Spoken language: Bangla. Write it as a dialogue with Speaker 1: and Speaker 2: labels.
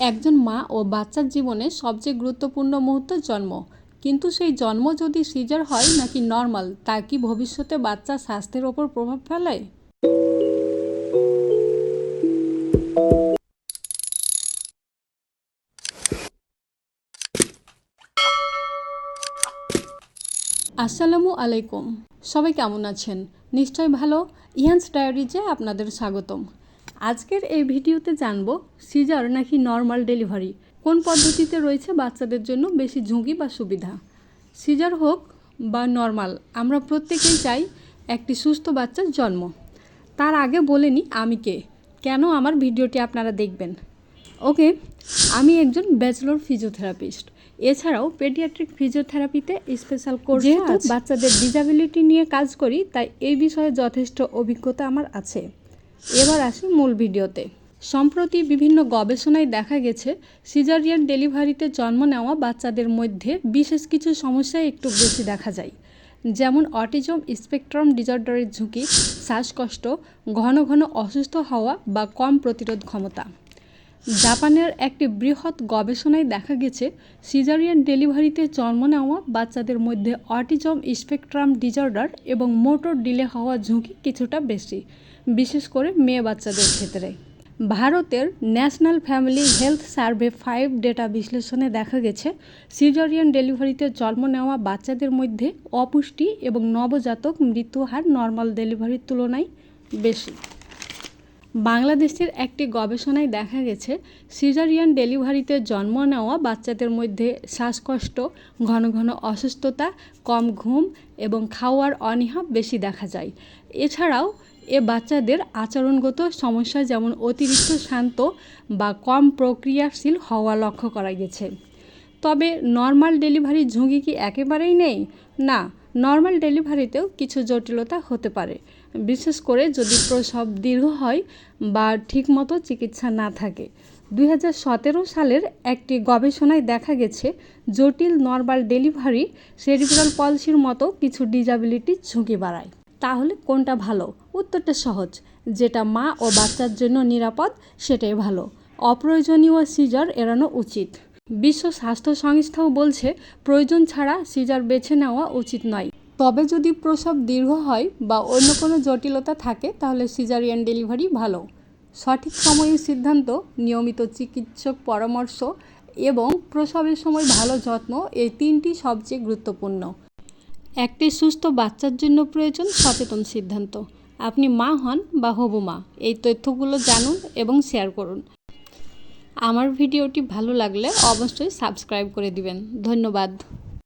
Speaker 1: একজন মা ও বাচ্চার জীবনে সবচেয়ে গুরুত্বপূর্ণ মুহূর্ত জন্ম। কিন্তু সেই জন্ম যদি সিজার হয় নাকি নর্মাল, তা কি ভবিষ্যতে বাচ্চার স্বাস্থ্যের ওপর প্রভাব ফেলে? আসসালামু আলাইকুম। সবাই কেমন আছেন? নিশ্চয় ভালো। ইহান্স ডায়েরিজে আপনাদের স্বাগতম। আজকের এই ভিডিওতে জানব সিজার নাকি নর্মাল ডেলিভারি কোন পদ্ধতিতে রয়েছে বাচ্চাদের জন্য বেশি ঝুঁকি বা সুবিধা? সিজার হোক বা নর্মাল আমরা প্রত্যেকেই চাই একটি সুস্থ বাচ্চার জন্ম। তার আগে বলে নিই আমি কে। কেন আমার ভিডিওটি আপনারা দেখবেন? ওকে আমি একজন ব্যাচেলর ফিজিওথেরাপিস্ট এছাড়াও পেডিয়াট্রিক ফিজিওথেরাপিতে স্পেশাল কোর্স যেহেতু বাচ্চাদের ডিজাবিলিটি নিয়ে কাজ করি তাই এই বিষয়ে যথেষ্ট অভিজ্ঞতা আমার আছে। এবার আসি মূল ভিডিওতে। সম্প্রতি বিভিন্ন গবেষণায় দেখা গেছে, সিজারিয়ান ডেলিভারিতে জন্ম নেওয়া বাচ্চাদের মধ্যে বিশেষ কিছু সমস্যা একটু বেশি দেখা যায়। যেমন অটিজম স্পেকট্রাম ডিজর্ডারের ঝুঁকি, শ্বাসকষ্ট, ঘন ঘন অসুস্থ হওয়া বা কম প্রতিরোধ ক্ষমতা। জাপানের একটি বৃহৎ গবেষণায় দেখা গেছে, সিজারিয়ান ডেলিভারিতে জন্ম নেওয়া বাচ্চাদের মধ্যে অটিজম স্পেকট্রাম ডিজর্ডার এবং মোটর ডিলে হওয়ার ঝুঁকি কিছুটা বেশি, বিশেষ করে মেয়ে বাচ্চাদের ক্ষেত্রে। ভারতের national family health survey five data বিশ্লেষণে দেখা গেছে, সিজারিয়ান ডেলিভারিতে জন্ম নেওয়া বাচ্চাদের মধ্যে অপুষ্টি এবং নবজাতক মৃত্যু হার নর্মাল ডেলিভারির তুলনায় বেশি। বাংলাদেশের একটি গবেষণায় দেখা গেছে, সিজারিয়ান ডেলিভারিতে জন্ম নেওয়া বাচ্চাদের মধ্যে শ্বাসকষ্ট, ঘন ঘন অসুস্থতা, কম ঘুম এবং খাওয়ার অনীহা বেশি দেখা যায়। এছাড়াও, এ বাচ্চাদের আচরণগত সমস্যা যেমন অতিরিক্ত শান্ত বা কম প্রক্রিয়াশীল হওয়া লক্ষ্য করা গেছে। তবে নর্মাল ডেলিভারির ঝুঁকি কি একেবারেই নেই? না, নর্মাল ডেলিভারিতেও কিছু জটিলতা হতে পারে। বিশেষ করে যদি প্রসব দীর্ঘ হয় বা ঠিকমতো চিকিৎসা না থাকে। দুই হাজার সতেরো সালের একটি গবেষণায় দেখা গেছে, জটিল নর্মাল ডেলিভারি সেরিব্রাল পলসির মতো কিছু ডিজাবিলিটির ঝুঁকি বাড়ায়। তাহলে কোনটা ভালো? উত্তরটা সহজ। যেটা মা ও বাচ্চার জন্য নিরাপদ, সেটাই ভালো। অপ্রয়োজনীয় সিজার এড়ানো উচিত। বিশ্ব স্বাস্থ্য সংস্থাও বলছে, প্রয়োজন ছাড়া সিজার বেছে নেওয়া উচিত নয়। তবে যদি প্রসব দীর্ঘ হয় বা অন্য কোনো জটিলতা থাকে, তাহলে সিজারিয়ান ডেলিভারি ভালো। সঠিক সময়ে সিদ্ধান্ত, নিয়মিত চিকিৎসক পরামর্শ এবং প্রসবের সময় ভালো যত্ন এই তিনটি সবচেয়ে গুরুত্বপূর্ণ। একটি সুস্থ বাচ্চার জন্য প্রয়োজন সচেতন সিদ্ধান্ত। আপনি মা হন বা হবু মা, এই তথ্যগুলো জানুন এবং শেয়ার করুন। আমার ভিডিওটি ভালো লাগলে অবশ্যই সাবস্ক্রাইব করে দিবেন। ধন্যবাদ।